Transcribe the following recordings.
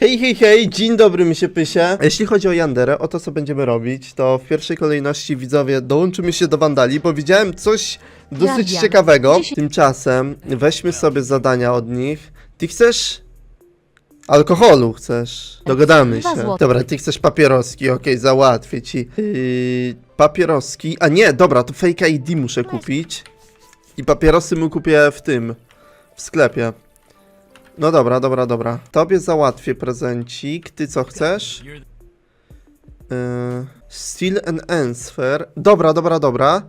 Hej, hej, hej, dzień dobry, mi się pysie. Jeśli chodzi o Yanderę, o to co będziemy robić, to w pierwszej kolejności widzowie dołączymy się do Wandali, bo widziałem coś dosyć ciekawego. Tymczasem weźmy sobie zadania od nich. Ty chcesz alkoholu, chcesz? Dogadamy Dwa się. złote. Dobra, ty chcesz papieroski, okej, załatwię ci. Yy, papieroski, a nie, dobra, to fake ID muszę kupić. I papierosy mu kupię w tym, w sklepie. No dobra, dobra, dobra. Tobie załatwię prezencik. Ty co chcesz? Yy, Steal and answer. Dobra, dobra, dobra.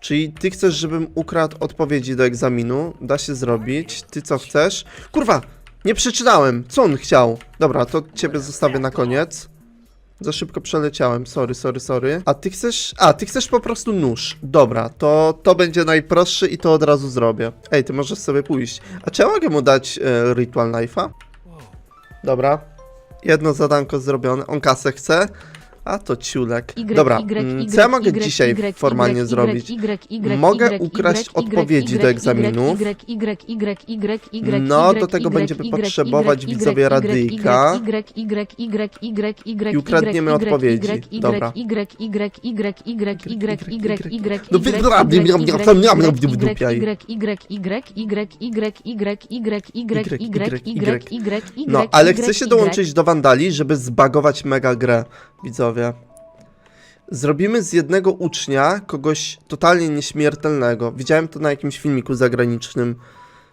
Czyli ty chcesz, żebym ukradł odpowiedzi do egzaminu. Da się zrobić. Ty co chcesz? Kurwa! Nie przeczytałem. Co on chciał? Dobra, to ciebie zostawię na koniec. Za szybko przeleciałem, sorry, sorry, sorry. A ty chcesz. A, ty chcesz po prostu nóż. Dobra, to to będzie najprostszy i to od razu zrobię. Ej, ty możesz sobie pójść. A czy ja mogę mu dać e, Ritual Knife'a? Dobra. Jedno zadanko zrobione. On kasę chce. A to ciulek. Dobra, co ja mogę dzisiaj formalnie zrobić? Mogę ukraść odpowiedzi do egzaminów. No, do tego będziemy potrzebować widzowie radyjka. I ukradniemy odpowiedzi. Dobra. No wygrady, miam, miam, miam, miam, miam, wydupiaj. No, ale chcę się dołączyć do Wandali, żeby zbagować mega grę, widzowie. Zrobimy z jednego ucznia kogoś totalnie nieśmiertelnego. Widziałem to na jakimś filmiku zagranicznym,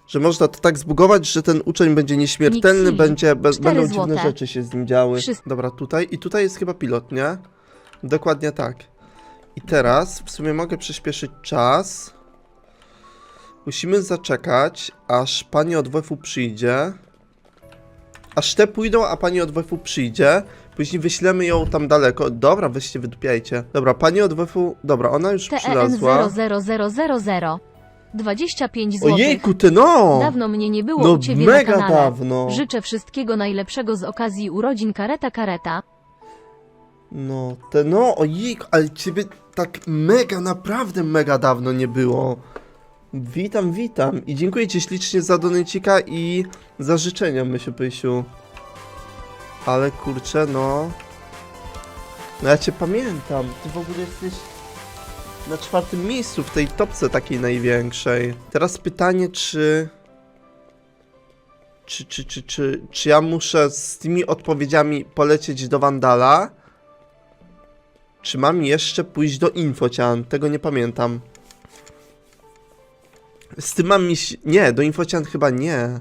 że można to tak zbugować, że ten uczeń będzie nieśmiertelny, będzie, be, cztery będą dziwne złote. rzeczy się z nim działy. Dobra, tutaj i tutaj jest chyba pilot, nie? Dokładnie tak. I teraz w sumie mogę przyspieszyć czas. Musimy zaczekać, aż pani od WF-u przyjdzie. Aż te pójdą, a pani od WF-u przyjdzie. Później wyślemy ją tam daleko. Dobra, weźcie, wydupiajcie. Dobra, pani od WF-u... Dobra, ona już TEN przylazła. 00000 25 zł. Ojejku, ty no! Dawno mnie nie było No u ciebie mega na kanale. dawno. Życzę wszystkiego najlepszego z okazji urodzin Kareta Kareta. No, te no, ojejku, ale ciebie tak mega, naprawdę mega dawno nie było. Witam, witam i dziękuję ci ślicznie za donecika i za życzenia, myślę, Pysiu. Ale kurczę, no... No ja cię pamiętam, ty w ogóle jesteś na czwartym miejscu w tej topce takiej największej. Teraz pytanie, czy... Czy, czy, czy, czy, czy ja muszę z tymi odpowiedziami polecieć do Wandala? Czy mam jeszcze pójść do Infocian? Tego nie pamiętam. Z tym mam iść... Nie, do Infocian chyba nie.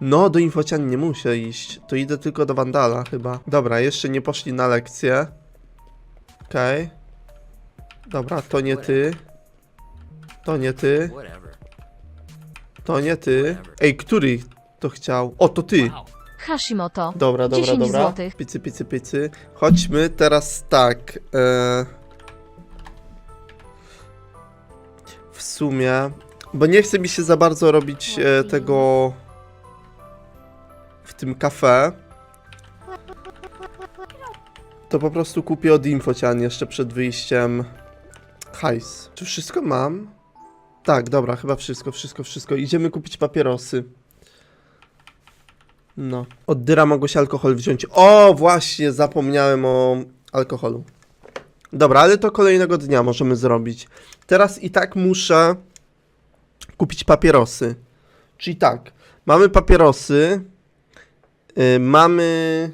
No, do Infocian nie muszę iść. To idę tylko do Wandala chyba. Dobra, jeszcze nie poszli na lekcję. Okej. Dobra, to nie ty. To nie ty. To nie ty. Ej, który to chciał? O, to ty. Hashimoto. Dobra, dobra, 10 dobra. złotych. Picy, picy, picy. Chodźmy teraz tak. E... W sumie. Bo nie chce mi się za bardzo robić e, tego tym kafe. To po prostu kupię od Infocian jeszcze przed wyjściem hajs. Czy wszystko mam? Tak, dobra, chyba wszystko, wszystko, wszystko. Idziemy kupić papierosy. No. Od Dyra mogło się alkohol wziąć. O, właśnie, zapomniałem o alkoholu. Dobra, ale to kolejnego dnia możemy zrobić. Teraz i tak muszę kupić papierosy. Czyli tak, mamy papierosy, mamy,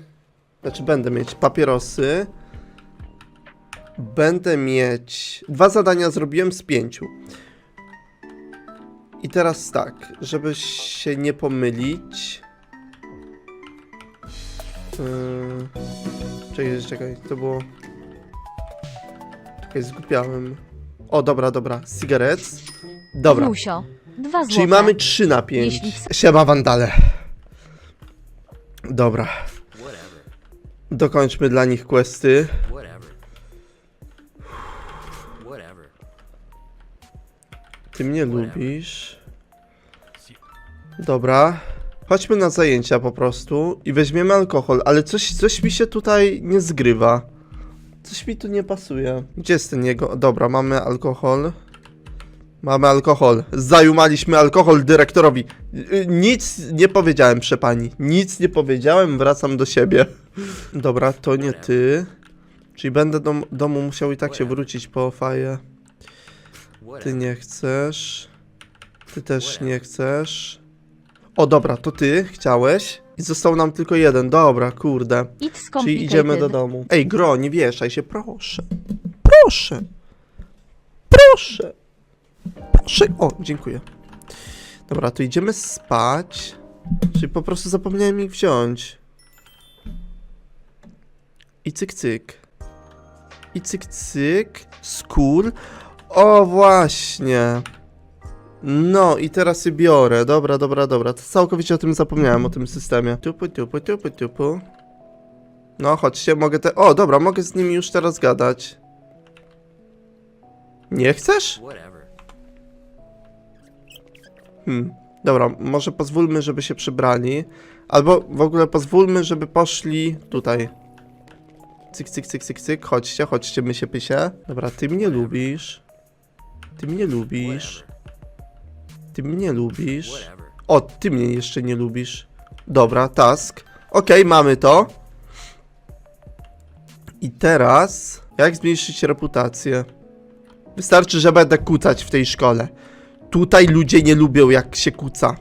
znaczy będę mieć papierosy, będę mieć, dwa zadania zrobiłem z pięciu. I teraz tak, żeby się nie pomylić, Yy... Czekaj, czekaj, to było... Czekaj, zgubiałem. O, dobra, dobra, cigaret. Dobra, Musio. 2 złote. czyli mamy 3 na 5. Jeśli- Siema, wandale. Dobra, dokończmy dla nich questy. Ty mnie lubisz. Dobra. Chodźmy na zajęcia po prostu i weźmiemy alkohol, ale coś, coś mi się tutaj nie zgrywa. Coś mi tu nie pasuje. Gdzie jest ten jego? Dobra, mamy alkohol. Mamy alkohol. Zajumaliśmy alkohol dyrektorowi. Y, Nic nie powiedziałem, przepani. Nic nie powiedziałem, wracam do siebie. Dobra, to nie ty. Czyli będę do domu musiał i tak się wrócić po faję. Ty nie chcesz. Ty też nie chcesz. O, dobra, to ty chciałeś. I został nam tylko jeden. Dobra, kurde. Czyli idziemy do domu. Ej, gro, nie wieszaj się, proszę. Proszę. Proszę. Proszę. O, dziękuję. Dobra, to idziemy spać. Czyli po prostu zapomniałem ich wziąć. I cyk, cyk. I cyk, cyk. Skór. O, właśnie. No i teraz je biorę. Dobra, dobra, dobra. To całkowicie o tym zapomniałem, o tym systemie. Tupu, tupu, tupu, tupu. No, chodźcie, mogę te... O, dobra, mogę z nimi już teraz gadać. Nie chcesz? Hmm. Dobra, może pozwólmy, żeby się przybrali. Albo w ogóle pozwólmy, żeby poszli tutaj. Cyk, cyk, cyk, cyk, cyk. Chodźcie, chodźcie, my się pysie. Dobra, ty mnie lubisz. Ty mnie lubisz. Ty mnie lubisz. O, ty mnie jeszcze nie lubisz. Dobra, task. Okej, mamy to. I teraz, jak zmniejszyć reputację? Wystarczy, że będę kucać w tej szkole. Tutaj ludzie nie lubią, jak się kuca.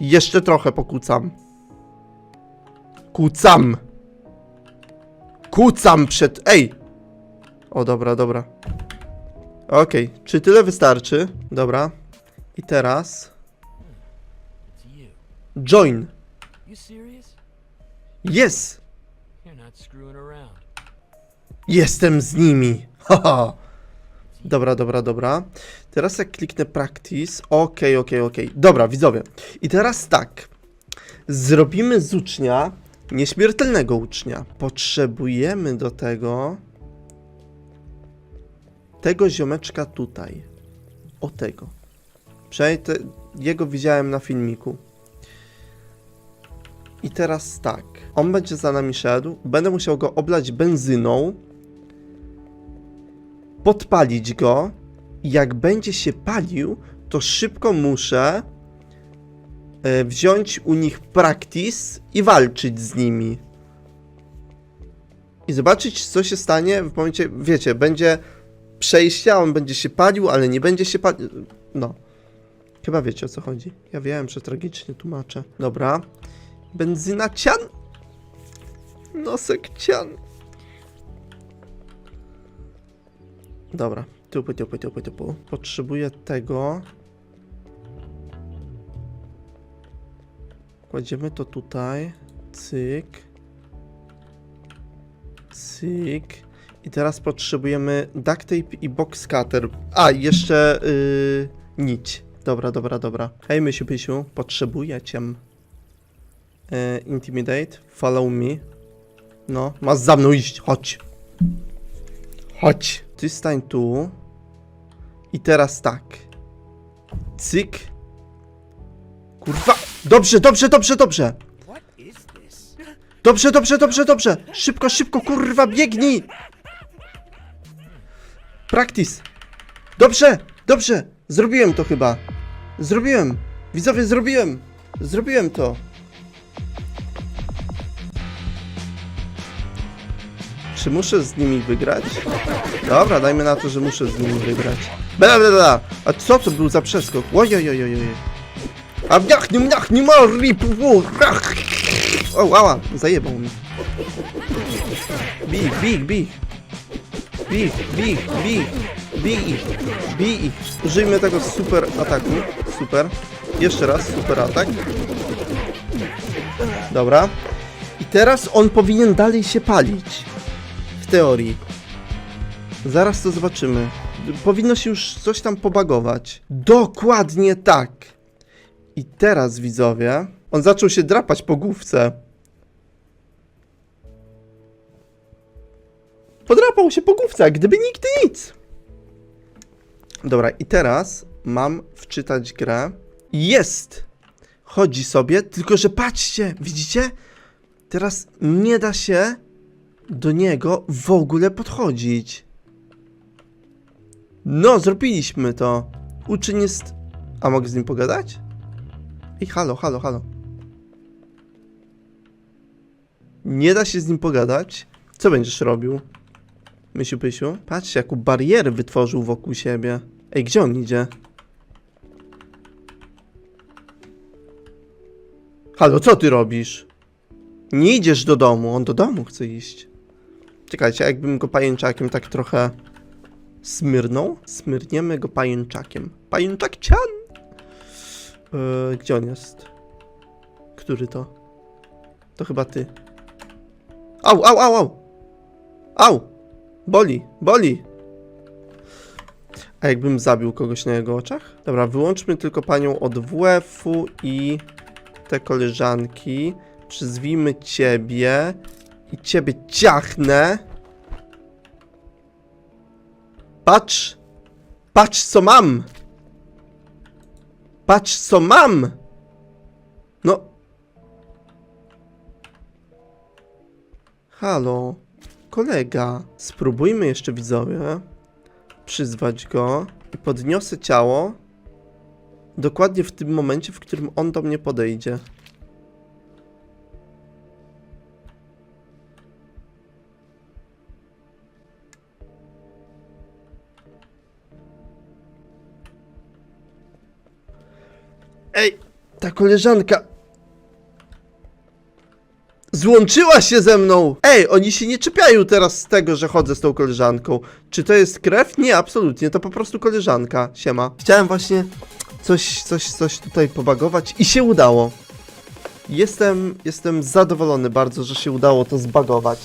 Jeszcze trochę pokucam. Kucam. Kucam przed... Ej! O, dobra, dobra. Okej, czy tyle wystarczy? Dobra. I teraz... Join. Yes! Jestem z nimi! Haha! Dobra, dobra, dobra. Teraz jak kliknę practice. Okej, okej, okej. Dobra, widzowie. I teraz tak. Zrobimy z ucznia nieśmiertelnego ucznia. Potrzebujemy do tego tego ziomeczka tutaj. O tego. Przynajmniej te, jego widziałem na filmiku. I teraz tak. On będzie za nami szedł. Będę musiał go oblać benzyną. Podpalić go. Jak będzie się palił, to szybko muszę e, wziąć u nich practice i walczyć z nimi. I zobaczyć, co się stanie w momencie, wiecie, będzie przejście, a on będzie się palił, ale nie będzie się palił. No. Chyba wiecie o co chodzi. Ja wiem, że tragicznie tłumaczę. Dobra. Benzyna cian. Nosek cian. Dobra. Tupu, tupu, tupu, tupu. Potrzebuję tego. Kładziemy to tutaj. Cyk. Cyk. I teraz potrzebujemy duct tape i box cutter. A, jeszcze yy, nić. Dobra, dobra, dobra. Hej, Mysiu, Pysiu, potrzebuję cię. E, intimidate, follow me. No, masz za mną iść, chodź. Chodź. Ty stań tu. I teraz tak. Cyk. Kurwa. Dobrze, dobrze, dobrze, dobrze. Dobrze, dobrze, dobrze, dobrze. Szybko, szybko, kurwa, biegnij. Practice. Dobrze, dobrze. Zrobiłem to chyba. Zrobiłem. Widzowie, zrobiłem. Zrobiłem to. Czy muszę z nimi wygrać? Dobra, dajmy na to, że muszę z nimi wygrać. Bla, bla, bla. A co to był za przeskok? Ojojojojoj. A wniach, nie mniach, nie ma rip, ach. O, łała, zajebał mi. Bij, bij, bij. Bij, bij, bij. Bij ich, bij ich. Użyjmy tego super ataku. Super. Jeszcze raz, super atak. Dobra. I teraz on powinien dalej się palić. Teorii. Zaraz to zobaczymy. Powinno się już coś tam pobagować. Dokładnie tak. I teraz widzowie, on zaczął się drapać po główce. Podrapał się po główce, gdyby nigdy nic. Dobra, i teraz mam wczytać grę. Jest! Chodzi sobie, tylko że patrzcie, widzicie? Teraz nie da się do niego w ogóle podchodzić. No, zrobiliśmy to. uczeń jest... A mogę z nim pogadać? Ej, halo, halo, halo. Nie da się z nim pogadać? Co będziesz robił? Mysiu Pysiu? Patrzcie, jaką barierę wytworzył wokół siebie. Ej, gdzie on idzie? Halo, co ty robisz? Nie idziesz do domu, on do domu chce iść. Czekajcie, jakbym go pajęczakiem tak trochę smyrnął? Smyrniemy go pajęczakiem. Pajęczak cian! Yy, gdzie on jest? Który to? To chyba ty. Au, au, au, au! Au! Boli, boli! A jakbym zabił kogoś na jego oczach? Dobra, wyłączmy tylko panią od WF-u i te koleżanki. Przyzwijmy ciebie i ciebie ciachnę. Patrz! Patrz co mam! Patrz co mam! No. Halo, kolega. Spróbujmy jeszcze widzowie przyzwać go i podniosę ciało dokładnie w tym momencie, w którym on do mnie podejdzie. Ej, ta koleżanka złączyła się ze mną! Ej, oni się nie czepiają teraz z tego, że chodzę z tą koleżanką. Czy to jest krew? Nie, absolutnie, to po prostu koleżanka. Siema. Chciałem właśnie coś, coś, coś tutaj pobagować i się udało. Jestem, jestem zadowolony bardzo, że się udało to zbagować.